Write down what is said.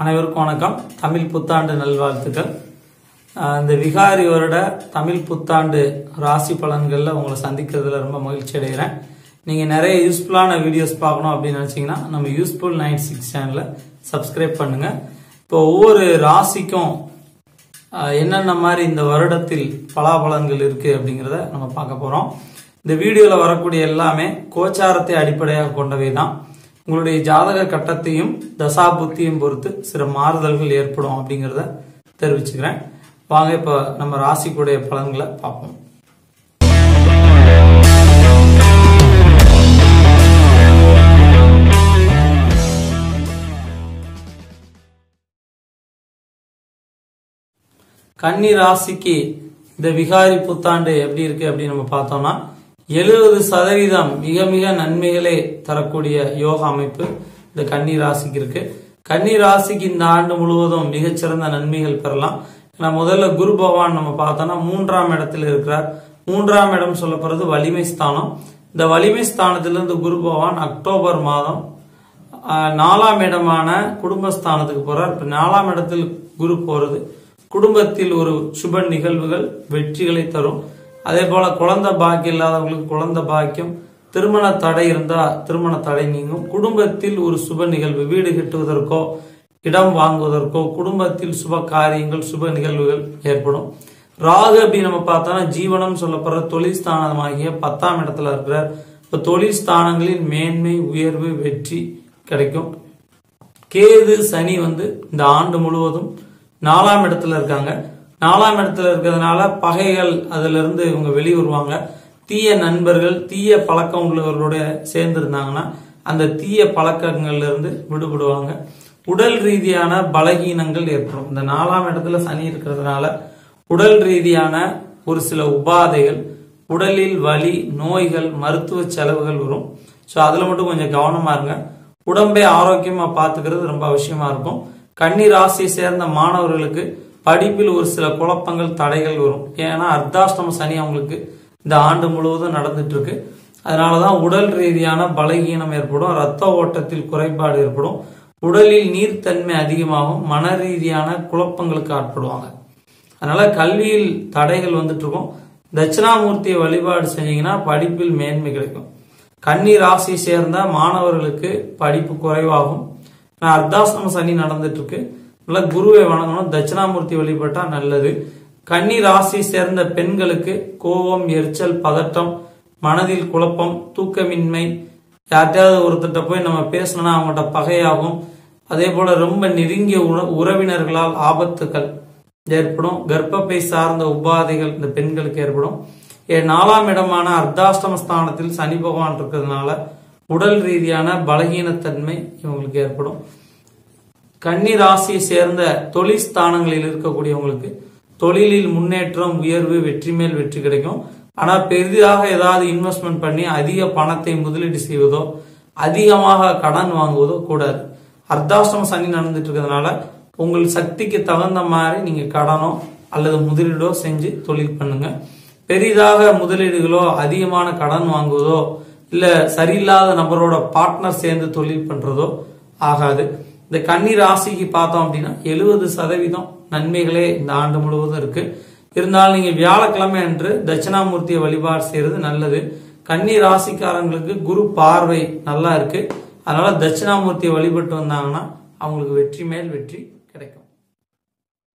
அனைவருக்கும் வணக்கம். தமிழ் புத்தாண்டு நல்வாழ்த்துக்கள். இந்த விகாரி வருட தமிழ் புத்தாண்டு ராசி பலன்களில் உங்களை சந்திக்கிறதுல ரொம்ப மகிழ்ச்சி அடைகிறேன். நீங்கள் நிறைய யூஸ்ஃபுல்லான வீடியோஸ் பார்க்கணும் அப்படின்னு நினச்சிங்கன்னா நம்ம யூஸ்ஃபுல் நைன் சிக்ஸ் சேனலை சப்ஸ்கிரைப் பண்ணுங்கள் இப்போ ஒவ்வொரு ராசிக்கும் என்னென்ன மாதிரி இந்த வருடத்தில் பலாபலன்கள் இருக்குது அப்படிங்கிறத நம்ம பார்க்க போகிறோம் இந்த வீடியோவில் வரக்கூடிய எல்லாமே கோச்சாரத்தை அடிப்படையாக கொண்டவை தான் உங்களுடைய ஜாதக கட்டத்தையும் தசாபுத்தியும் பொறுத்து சில மாறுதல்கள் ஏற்படும் அப்படிங்கிறத தெரிவிச்சுக்கிறேன். வாங்க இப்ப நம்ம ராசிக்குடைய பலன்களை பார்ப்போம். கன்னி ராசிக்கு இந்த விகாரி புத்தாண்டு எப்படி இருக்கு அப்படின்னு நம்ம பார்த்தோம்னா எழுபது சதவீதம் மிக மிக நன்மைகளே தரக்கூடிய யோக அமைப்பு இந்த கன்னி ராசிக்கு இருக்கு. கன்னி ராசிக்கு இந்த ஆண்டு முழுவதும் மிகச்சிறந்த நன்மைகள் பெறலாம். ஏன்னா முதல்ல குரு பகவான் நம்ம பார்த்தோம்னா மூன்றாம் இடத்தில் இருக்கிறார். மூன்றாம் இடம் சொல்லப்படுறது வலிமை ஸ்தானம். இந்த வலிமை ஸ்தானத்திலிருந்து குரு பகவான் அக்டோபர் மாதம் ஆஹ், நாலாம் இடமான குடும்பஸ்தானத்துக்கு போறார். இப்ப நாலாம் இடத்தில் குரு போறது குடும்பத்தில் ஒரு சுப நிகழ்வுகள் வெற்றிகளை தரும். அதே போல குழந்தை பாக்கியம் இல்லாதவங்களுக்கு குழந்தை பாக்கியம் திருமண தடை இருந்தா திருமண தடை நீங்கும். குடும்பத்தில் ஒரு சுப நிகழ்வு வீடு கட்டுவதற்கோ இடம் வாங்குவதற்கோ குடும்பத்தில் சுப காரியங்கள் சுப நிகழ்வுகள் ஏற்படும். ராகு அப்படின்னு நம்ம பார்த்தோம்னா ஜீவனம் சொல்லப்படுற தொழில் ஸ்தானமாகிய பத்தாம் இடத்துல இருக்கிறார். இப்ப தொழில் மேன்மை உயர்வு வெற்றி கிடைக்கும். கேது சனி வந்து இந்த ஆண்டு முழுவதும் நாலாம் இடத்துல இருக்காங்க. நாலாம் இடத்துல இருக்கிறதுனால பகைகள் அதுல இருந்து இவங்க வெளியே வருவாங்க தீய நண்பர்கள் தீய பழக்கம் உள்ளவர்களோட சேர்ந்து இருந்தாங்கன்னா அந்த தீய பழக்கங்கள்ல இருந்து விடுபடுவாங்க. உடல் ரீதியான பலகீனங்கள் ஏற்படும். இந்த நாலாம் இடத்துல சனி இருக்கிறதுனால உடல் ரீதியான ஒரு சில உபாதைகள் உடலில் வலி நோய்கள் மருத்துவ செலவுகள் வரும். ஸோ அதுல மட்டும் கொஞ்சம் கவனமா இருங்க. உடம்பை ஆரோக்கியமா பார்த்துக்கிறது ரொம்ப அவசியமா இருக்கும். கன்னி ராசியை சேர்ந்த மாணவர்களுக்கு படிப்பில் ஒரு சில குழப்பங்கள் தடைகள் வரும். ஏன்னா அர்த்தாஷ்டம சனி அவங்களுக்கு இந்த ஆண்டு முழுவதும் நடந்துட்டு இருக்கு அதனாலதான் உடல் ரீதியான பலகீனம் ஏற்படும் ரத்த ஓட்டத்தில் குறைபாடு ஏற்படும் உடலில் நீர்த்தன்மை அதிகமாகும் மன ரீதியான குழப்பங்களுக்கு ஆட்படுவாங்க. அதனால கல்வியில் தடைகள் வந்துட்டு இருக்கும் தட்சிணாமூர்த்தியை வழிபாடு செஞ்சீங்கன்னா படிப்பில் மேன்மை கிடைக்கும். கன்னி ராசி சேர்ந்த மாணவர்களுக்கு படிப்பு குறைவாகும். அர்த்தாசிரம சனி நடந்துட்டு இருக்கு நல்ல குருவை வணங்கணும். தட்சிணாமூர்த்தி வழிபட்டா நல்லது. கன்னி ராசி சேர்ந்த பெண்களுக்கு கோபம் எரிச்சல் பதட்டம் மனதில் குழப்பம் தூக்கமின்மை. யார்ட்டையாவது ஒருத்தர்கிட்ட போய் நம்ம பேசணும்னா அவங்கள்ட்ட பகையாகும். அதே போல ரொம்ப நெருங்கிய உற- உறவினர்களால் ஆபத்துகள் ஏற்படும். கர்ப்பப்பை சார்ந்த உபாதைகள் இந்த பெண்களுக்கு ஏற்படும். ஏ, நாலாம் இடமான அர்த்தாஷ்டம ஸ்தானத்தில் சனி பகவான் இருக்கிறதுனால உடல் ரீதியான பலகீனத்தன்மை இவங்களுக்கு ஏற்படும். கன்னி ராசியை சேர்ந்த தொழில் ஸ்தானங்களில் இருக்கக்கூடியவங்களுக்கு தொழிலில் முன்னேற்றம் உயர்வு வெற்றி மேல் வெற்றி கிடைக்கும். ஆனால் பெரிதாக ஏதாவது இன்வெஸ்ட்மெண்ட் பண்ணி அதிக பணத்தை முதலீடு செய்வதோ அதிகமாக கடன் வாங்குவதோ கூடாது. அர்த்தாஷ்டம சனி நடந்துட்டு இருக்கிறதுனால உங்கள் சக்திக்கு தகுந்த மாதிரி நீங்க கடனோ அல்லது முதலீடோ செஞ்சு தொழில் பண்ணுங்க. பெரிதாக முதலீடுகளோ அதிகமான கடன் வாங்குவதோ இல்ல சரியில்லாத நபரோட பார்ட்னர் சேர்ந்து தொழில் பண்றதோ ஆகாது. இந்த கன்னி ராசிக்கு பார்த்தோம் அப்படின்னா எழுபது சதவீதம் நன்மைகளே இந்த ஆண்டு முழுவதும் இருக்கு. இருந்தாலும் நீங்க வியாழக்கிழமை அன்று தட்சிணாமூர்த்தியை வழிபாடு செய்யறது நல்லது. கன்னி ராசிக்காரங்களுக்கு குரு பார்வை நல்லா இருக்கு. அதனால தட்சிணாமூர்த்தியை வழிபட்டு வந்தாங்கன்னா அவங்களுக்கு வெற்றி மேல் வெற்றி